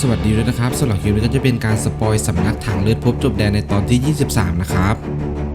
สวัสดีด้วยนะครับสำหรับคลิปนี้ก็จะเป็นการสปอยสำนักทางเลือดพบจบแดนในตอนที่ 23 นะครับ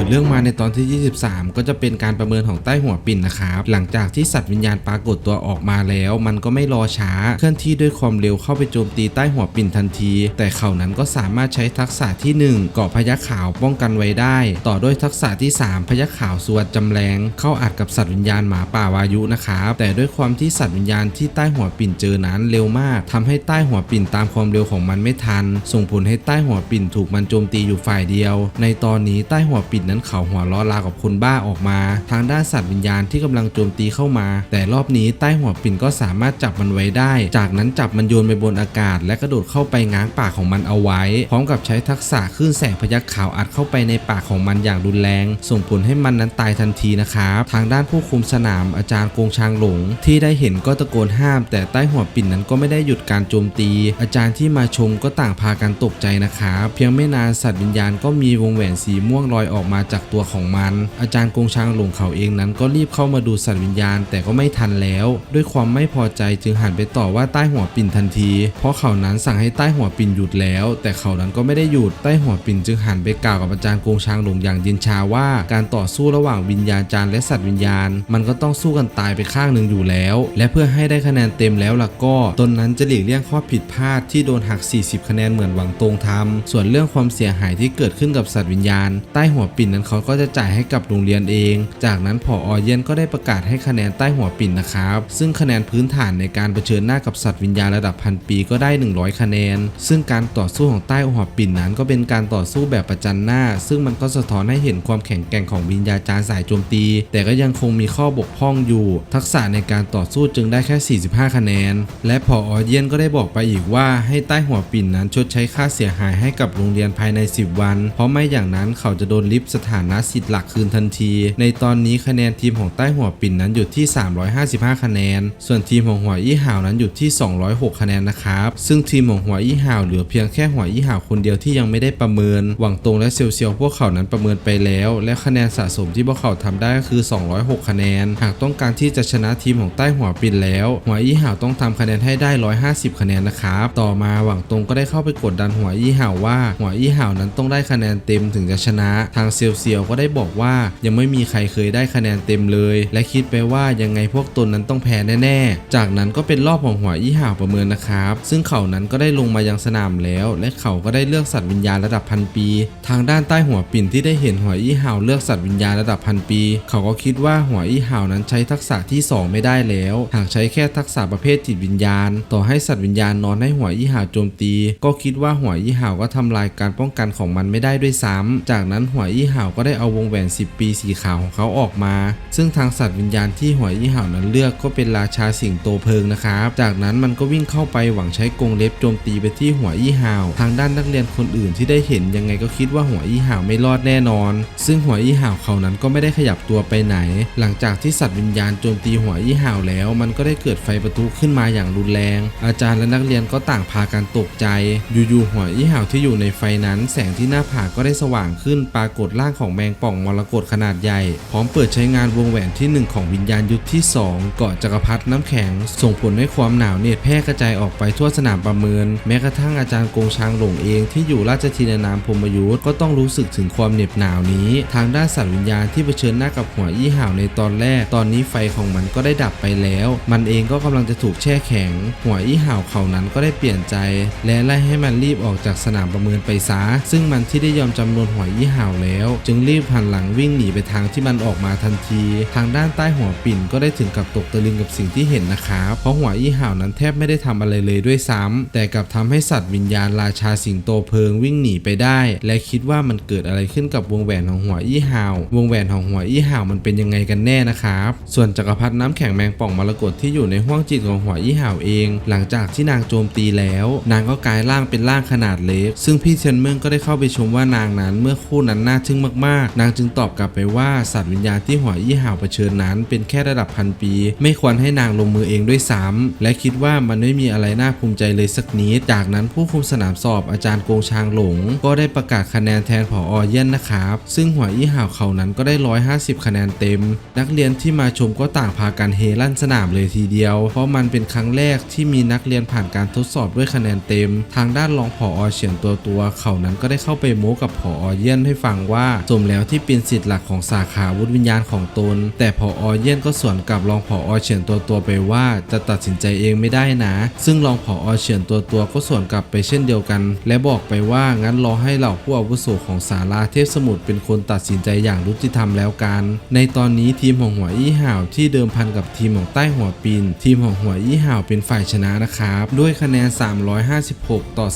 เปิดเรื่องมาในตอนที่ 23 ก็จะเป็นการประเมินของใต้หัวปิ่นนะครับ หลังจากที่สัตว์วิญญาณปรากฏตัวออกมาแล้ว มันก็ไม่รอช้า เคลื่อนที่ด้วยความเร็วเข้าไปโจมตีใต้หัวปิ่นทันที แต่เขานั้นก็สามารถใช้ทักษะที่ 1 เกาะพยัคขาวป้องกันไว้ได้ ต่อด้วยทักษะที่ 3 พยัคขาวสวดจำแรงเข้าอัดกับสัตว์วิญญาณหมาป่าวายุนะครับแต่ด้วยความที่สัตว์วิญญาณที่ใต้หัวปิ่นเจอนั้นเร็วมากทำให้ใต้หัวปิ่นตามความเร็วของมันไม่ทัน ส่งผลให้ใต้หัวปิ่นถูกมันโจมตีอยู่ฝ่ายเดียว ในตอนนี้ใต้หัวปิ่นนั้นเขาหัวล้อลากับคนบ้าออกมา ทางด้านสัตว์วิญญาณที่กำลังโจมตีเข้ามา แต่รอบนี้ใต้หัวปิ่นก็สามารถจับมันไว้ได้ จากนั้นจับมันโยนไปบนอากาศ และกระโดดเข้าไปง้างปากของมันเอาไว้ พร้อมกับใช้ทักษะคลื่นแสงพยักขาวอัดเข้าไปในปากของมันอย่างรุนแรง ส่งผลให้มันนั้นตายทันทีนะครับทางด้านผู้คุมสนามอาจารย์กงชางหลง ที่ได้เห็นก็ตะโกนห้าม แต่ใต้หัวปิ่นนั้นก็ไม่ได้หยุดการโจมตี อาจารย์ที่มาชมก็ต่างพากันตกใจนะครับเพียงไม่นานสัตว์วิญญาณก็มีวงแหวนสีม่วงลอยออกมาจากตัวของมัน อาจารย์กงชางหลงเขาเองนั้นก็รีบเข้ามาดูสัตว์วิญญาณ แต่ก็ไม่ทันแล้ว ด้วยความไม่พอใจจึงหันไปต่อว่าใต้หัวปิ่นทันที เพราะเขานั้นสั่งให้ใต้หัวปิ่นหยุดแล้ว แต่เขานั้นก็ไม่ได้หยุดใต้หัวปิ่นจึงหันไปกล่าวกับอาจารย์กงชางหลงอย่างเย็นชาว่า การต่อสู้ระหว่างวิญญาณจารย์และสัตว์วิญญาณ มันก็ต้องสู้กันตายไปข้างหนึ่งอยู่แล้ว และเพื่อให้ได้คะแนนเต็มแล้วล่ะก็ตนนั้นจะหลีกเลี่ยงข้อผิดพลาดที่โดนหัก 40 คะแนนเหมือนหวังตรงทำส่วนเรื่องความเสียหายที่เกิดขึ้นกับสัตว์วิญญาณ ใต้หัวปิ่นนั้นเขาก็จะจ่ายให้กับโรงเรียนเอง จากนั้นผออเย็นก็ได้ประกาศให้คะแนนใต้หัวปิ่นนะครับ ซึ่งคะแนนพื้นฐานในการเผชิญหน้ากับสัตว์วิญญาณระดับพันปีก็ได้ 100 คะแนน ซึ่งการต่อสู้ของใต้หัวปิ่นนั้นก็เป็นการต่อสู้แบบประจันหน้า ซึ่งมันก็สะท้อนให้เห็นความแข็งแกร่งของวิญญาจาร์สายโจมตี แต่ก็ยังคงมีข้อบกพร่องอยู่ ทักษะในการต่อสู้จึงได้แค่ 45 คะแนน และผออเย็นก็ได้บอกไปอีกว่าให้ใต้หัวปิ่นนั้นชดใช้ค่าเสียหายให้กับโรงเรียนภายใน 10 วัน เพราะไม่อย่างนั้นเขาจะโดนลิฟสถานะสิทธิ์หลักคืนทันที ในตอนนี้คะแนนทีมของใต้หัวปิ่นนั้นอยู่ที่ 355 คะแนน ส่วนทีมของหัวอี้ห่าวนั้นอยู่ที่ 206 คะแนนนะครับ ซึ่งทีมของหัวอี้ห่าวเหลือเพียงแค่หัวอี้ห่าวคนเดียวที่ยังไม่ได้ประเมิน หวังตรงและเซียวเซียวพวกเขานั้นประเมินไปแล้ว และคะแนนสะสมที่พวกเขาทำได้ก็คือ 206 คะแนน หากต้องการที่จะชนะทีมของใต้หัวปิ่นแล้ว หัวอี้ห่าวต้องทำคะแนนให้ได้ 150 คะแนนนะครับ ต่อมาหวังตรงก็ได้เข้าไปกดดันหัวอี้ห่าวว่าหัวอี้ห่าวนั้นต้องได้คะแนนเต็มถึงจะชนะ ทางเเซียวก็ได้บอกว่ายังไม่มีใครเคยได้คะแนนเต็มเลย และคิดไปว่ายังไงพวกตนนั้นต้องแพ้แน่ๆ จากนั้นก็เป็นรอบของหัวอี้ห่าวประเมินนะครับ ซึ่งเขานั้นก็ได้ลงมายังสนามแล้ว และเขาก็ได้เลือกสัตว์วิญญาณระดับพันปี ทางด้านใต้หัวปิ่นที่ได้เห็นหัวอี้ห่าวเลือกสัตว์วิญญาณระดับพันปี เขาก็คิดว่าหัวอี้ห่าวนั้นใช้ทักษะที่ 2 ไม่ได้แล้ว หากใช้แค่ทักษะประเภทจิตวิญญาณ ต่อให้สัตว์วิญญาณนอนให้หัวอี้ห่าวโจมตี ก็คิดว่าหัวอี้ห่าวก็ทำลายการป้องกันของมันไม่ได้ด้วยซ้ำจากนั้นหัวอี้ห่าก็ได้เอาวงแหวน 10 ปีสีขาวของเขาออกมา ซึ่งทางสัตว์วิญญาณที่หัวอี้ห่านั้นเลือกก็เป็นราชาสิงโตเพลิงนะครับ จากนั้นมันก็วิ่งเข้าไปหวังใช้กรงเล็บโจมตีไปที่หัวอี้ห่าทางด้านนักเรียนคนอื่นที่ได้เห็นยังไงก็คิดว่าหัวอี้ห่าไม่รอดแน่นอน ซึ่งหัวอี้ห่าเขานั้นก็ไม่ได้ขยับตัวไปไหน หลังจากที่สัตว์วิญญาณโจมตีหัวอี้ห่าแล้ว มันก็ได้เกิดไฟประทุขึ้นมาอย่างรุนแรง อาจารย์และนักเรียนก็ต่างพากันตกใจ อยู่ๆหัวอี้ห่าที่อยู่ในไฟนั้น แสงที่หน้าผากก็ได้สว่างขึ้นปรากฏร่างของแมงป่องมรกตขนาดใหญ่ พร้อมเปิดใช้งานวงแหวนที่หนึ่งของวิญญาณยุทธที่สองเกาะจักรพรรดิน้ำแข็ง ส่งผลให้ความหนาวเหน็ดแพร่กระจายออกไปทั่วสนามประเมิน แม้กระทั่งอาจารย์กงชางหลงเองที่อยู่ราชทินานามพรมยุทธก็ต้องรู้สึกถึงความเหน็บหนาวนี้ ทางด้านสัตว์วิญญาณที่เผชิญหน้ากับหัวอี้ห่าวในตอนแรก ตอนนี้ไฟของมันก็ได้ดับไปแล้ว มันเองก็กำลังจะถูกแช่แข็ง หัวอี้ห่าวเขานั้นก็ได้เปลี่ยนใจ และไล่ให้มันรีบออกจากสนามประเมินไปซะซึ่งมันที่ได้ยอมจำนวนหัวอี้ห่าวแล้วจึงรีบหันหลังวิ่งหนีไปทางที่มันออกมาทันที ทางด้านใต้หัวปิ่นก็ได้ถึงกับตกตะลึงกับสิ่งที่เห็นนะครับเพราะหัวอี้ห่าวนั้นแทบไม่ได้ทำอะไรเลยด้วยซ้ำแต่กลับทำให้สัตว์วิญญาณราชาสิงโตเพลิงวิ่งหนีไปได้ และคิดว่ามันเกิดอะไรขึ้นกับวงแหวนของหัวอี้ห่าว วงแหวนของหัวอี้ห่าวมันเป็นยังไงกันแน่นะครับส่วนจักรพรรดิน้ำแข็งแมงป่องมรกตที่อยู่ในห้วงจิตของหัวอี้ห่าวเอง หลังจากที่นางโจมตีแล้ว นางก็กลายร่างเป็นร่างขนาดเล็กซึ่งพี่เชนเมืองก็ได้เข้าไปชมว่านางนั้นเมื่อคู่นั้นน่าทึ่งมากๆ นางจึงตอบกลับไปว่าสัตว์วิญญาณที่หัวอี้ห่าวเผชิญนั้น เป็นแค่ระดับพันปี ไม่ควรให้นางลงมือเองด้วยซ้ำและคิดว่ามันไม่มีอะไรน่าภูมิใจเลยสักนิดจากนั้นผู้คุมสนามสอบอาจารย์โกงชางหลง ก็ได้ประกาศคะแนนแทนผอเยี่ยนนะครับ ซึ่งหัวอี้ห่าวเขานั้นก็ได้ 150 คะแนนเต็ม นักเรียนที่มาชมก็ต่างพากันเฮลั่นสนามเลยทีเดียว เพราะมันเป็นครั้งแรกที่มีนักเรียนผ่านการทดสอบด้วยคะแนนเต็ม ทางด้านรองผอเฉียนตัวตัว เขานั้นก็ได้เข้าไปโม้กับผอเยี่ยนให้ฟังว่าสมแล้วที่เป็นสิทธิ์หลักของสาขาวุฒิวิญญาณของตน แต่ผอเยี่ยนก็สวนกลับรองผอเฉียนตัวตัวไปว่าจะตัดสินใจเองไม่ได้นะ ซึ่งรองผอเฉียนตัวตัวก็สวนกลับไปเช่นเดียวกัน และบอกไปว่างั้นรอให้เหล่าผู้อาวุโสของศาลาเทพสมุทรเป็นคนตัดสินใจอย่างยุติธรรมแล้วกัน ในตอนนี้ทีมของหัวอี้ห่าวที่เดิมพันกับทีมของใต้หัวปีนทีมของหัวอี้ห่าวเป็นฝ่ายชนะนะครับ ด้วยคะแนน 356 ต่อ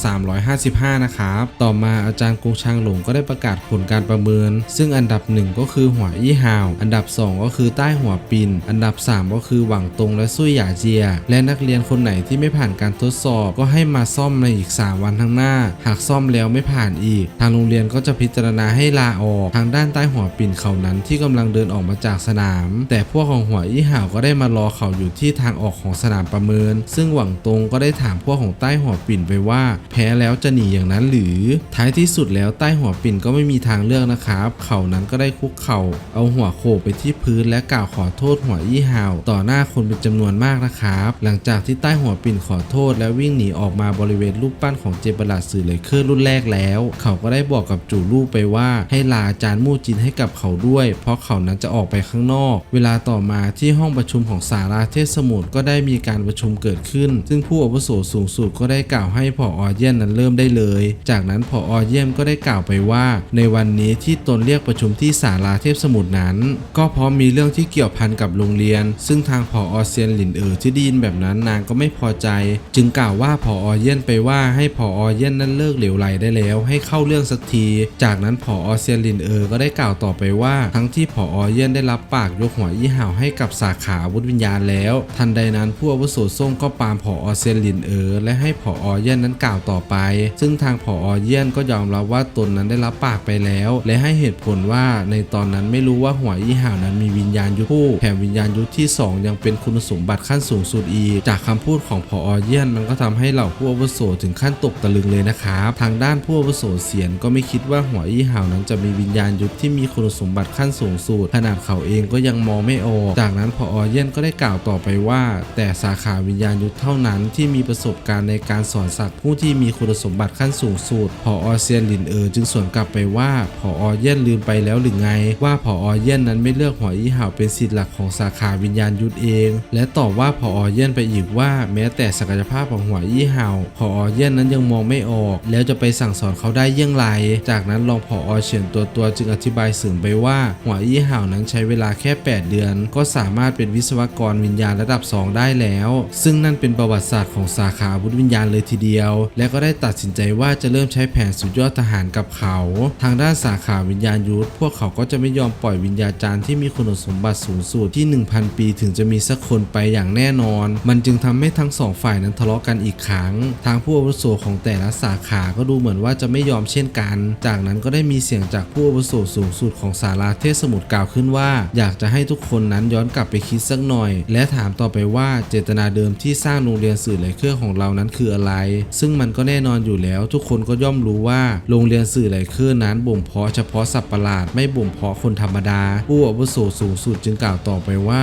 355 นะครับ ต่อมาอาจารย์กงชางหลงก็ได้ประกาศผลการประเมิน ซึ่งอันดับ 1 ก็คือหัวอี้ห่าว อันดับ 2 ก็คือใต้หัวปีนอันดับ 3 ก็คือหวังตงและซุยหยาเจีย และนักเรียนคนไหนที่ไม่ผ่านการทดสอบก็ให้มาซ่อมในอีก 3 วันข้างหน้า หากซ่อมแล้วไม่ผ่านอีก ทางโรงเรียนก็จะพิจารณาให้ลาออกทางด้านใต้หัวปิ่นเขานั้นที่กำลังเดินออกมาจากสนาม แต่พวกของหัวอี้ห่าวก็ได้มารอเขาอยู่ที่ทางออกของสนามประเมิน ซึ่งหวังตงก็ได้ถามพวกของใต้หัวปิ่นไปว่า แพ้แล้วจะหนีอย่างนั้นหรือ ท้ายที่สุดแล้วใต้หัวปิ่นก็ไม่มีทางเลือกนะครับ เขานั้นก็ได้คุกเข่าเอาหัวโขกไปที่พื้นและกล่าวขอโทษหัวอี้ห่าว ต่อหน้าคนเป็นจำนวนมากนะครับ หลังจากที่ใต้หัวปิ่นขอโทษ และวิ่งหนีออกมาบริเวณรูปปั้นของเจเปลาดสื่อเลยเคอร์รุ่นแรกแล้ว เขาก็ได้บอกกับจู่ลู่ไปว่า ให้ลาอาจารย์มู่จินให้กับเขาด้วย เพราะเขานั้นจะออกไปข้างนอก เวลาต่อมาที่ห้องประชุมของสาราเทศสมุทรก็ได้มีการประชุมเกิดขึ้น ซึ่งผู้อาวุโสสูงสุดก็ได้กล่าวให้ผออเยี่ยนนั้นเริ่มได้เลย จากนั้นผอเยี่ยมก็ได้กล่าวไปว่า ในวันนี้ที่ตนเรียกประชุมที่ศาลาเทพสมุทรนั้น ก็เพราะมีเรื่องที่เกี่ยวพันกับโรงเรียน ซึ่งทางผออเซียนหลินเอ๋อที่ไดยินแบบนั้นนางก็ไม่พอใจ จึงกล่าวว่าผอเยี่ยนไปว่าให้ผอเยี่ยนนั้นเลิกเหลวไหลได้แล้ว ให้เข้าเรื่องสักที จากนั้นผออเซียนหลินเอ๋อก็ได้กล่าวต่อไปว่า ทั้งที่ผอเยี่ยนได้รับปากยกหัวยี่ห่าวให้กับสาขาวุธวิญญาณแล้ว ทันใดนั้นผู้อาวุโสส่งก็ปามผออเซียนหลินเอ๋อและให้ผอเยี่ยนนั้นกล่าวต่อไป ซึ่งทางผอเยี่ยนก็ยอมรับว่าตนนั้นได้รับปากไปแล้วและให้เหตุผลว่าในตอนนั้นไม่รู้ว่าหัวยี่ห่าวนั้นมีวิญญาณยุทธคู่แถมวิญญาณยุทธที่ 2 ยังเป็นคุณสมบัติขั้นสูงสุดอีก จากคำพูดของผอเยี่ยนมันก็ทำให้เหล่าผู้อาวุโสถึงขั้นตกตะลึงเลยนะครับทางด้านผู้อาวุโสเสียนก็ไม่คิดว่าหัวยี่ห่าวนั้นจะมีวิญญาณยุทธที่มีคุณสมบัติขั้นสูงสุดขนาดเขาเองก็ยังมองไม่ออก จากนั้นผอเยี่ยนก็ได้กล่าวต่อไปว่า แต่สาขาวิญญาณยุทธเท่านั้นที่มีประสบการณ์ในการสอนสัตว์ผู้ที่มีคุณสมบัติขั้นสูงสุดผอเซียนหลินเออจึงสวนกลับไปว่าผออเย่นลืมไปแล้วหรือไง ว่าผอเย่นนั้นไม่เลือกหัวยี่ห่าวเป็นสิทธิ์หลักของสาขาวิญญาณยุทธเอง และตอบว่าผอเย่นไปอีกว่า แม้แต่ศักยภาพของหัวยี่ห่าวผอเย่นนั้นยังมองไม่ออก แล้วจะไปสั่งสอนเขาได้เยี่ยงไร จากนั้นรองผอเฉียนตัวตัวจึงอธิบายสื่อไปว่าหัวยี่ห่าวนั้นใช้เวลาแค่ 8 เดือน ก็สามารถเป็นวิศวกรวิญญาณระดับ 2 ได้แล้ว ซึ่งนั่นเป็นประวัติศาสตร์ของสาขาอาวุธวิญญาณเลยทีเดียว และก็ได้ตัดสินใจว่าจะเริ่มใช้แผนสุดยอดทหารกับเขา ทางด้านสาขาวิญญาณยุทธพวกเขาก็จะไม่ยอมปล่อยวิญญาจารย์ที่มีคุณสมบัติสูงสุดที่ 1,000 ปีถึงจะมีสักคนไปอย่างแน่นอน มันจึงทำให้ทั้งสองฝ่ายนั้นทะเลาะกันอีกครั้ง ทางผู้อาวุโสของแต่ละสาขาก็ดูเหมือนว่าจะไม่ยอมเช่นกัน จากนั้นก็ได้มีเสียงจากผู้อาวุโสสูงสุดของศาลาเทพสมุทรกล่าวขึ้นว่า อยากจะให้ทุกคนนั้นย้อนกลับไปคิดสักหน่อย และถามต่อไปว่าเจตนาเดิมที่สร้างโรงเรียนสื่อไหลเครือของเรานั้นคืออะไร ซึ่งมันก็แน่นอนอยู่แล้ว ทุกคนก็ย่อมรู้ว่าโรงเรียนสื่อไหลเครือนั้นบ่มเพาะเฉพาะสัตว์ประหลาดไม่บ่มเพาะคนธรรมดา ผู้อาวุโสสูงสุดจึงกล่าวต่อไปว่า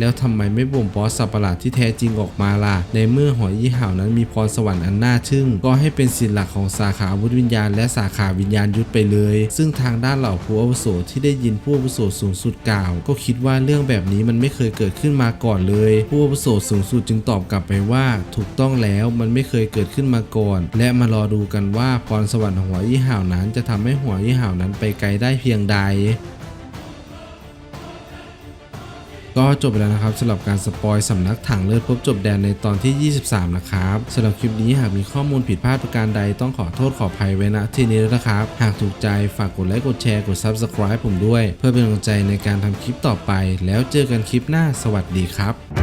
แล้วทำไมไม่บ่มเพาะสัตว์ประหลาดที่แท้จริงออกมาล่ะ ในเมื่อหอยยี่ห่าวนั้นมีพรสวรรค์อันน่าทึ่ง ก็ให้เป็นศิลป์หลักของสาขาอาวุธวิญญาณและสาขาวิญญาณยุทธไปเลย ซึ่งทางด้านเหล่าผู้อาวุโสที่ได้ยินผู้อาวุโสสูงสุดกล่าว ก็คิดว่าเรื่องแบบนี้มันไม่เคยเกิดขึ้นมาก่อนเลย ผู้อาวุโสสูงสุดจึงตอบกลับไปว่า ถูกต้องแล้วมันไม่เคยเกิดขึ้นมาก่อน และมารอดูกันว่าพรสวรรค์ของหัวยี่ห่าวนั้นจะทำให้หัวยี่ห่าวนั้นไปไกลได้เพียงใด ก็จบไปแล้วนะครับสำหรับการสปอยสำนักถังเลือดพบจบแดนในตอนที่ 23 นะครับสำหรับคลิปนี้หากมีข้อมูลผิดพลาดประการใดต้องขอโทษขออภัยไว้ณที่นี้ด้วยนะครับ หากถูกใจฝากกดไลค์กดแชร์กด Subscribe ผมด้วย เพื่อเป็นกำลังใจในการทำคลิปต่อไป แล้วเจอกันคลิปหน้าสวัสดีครับ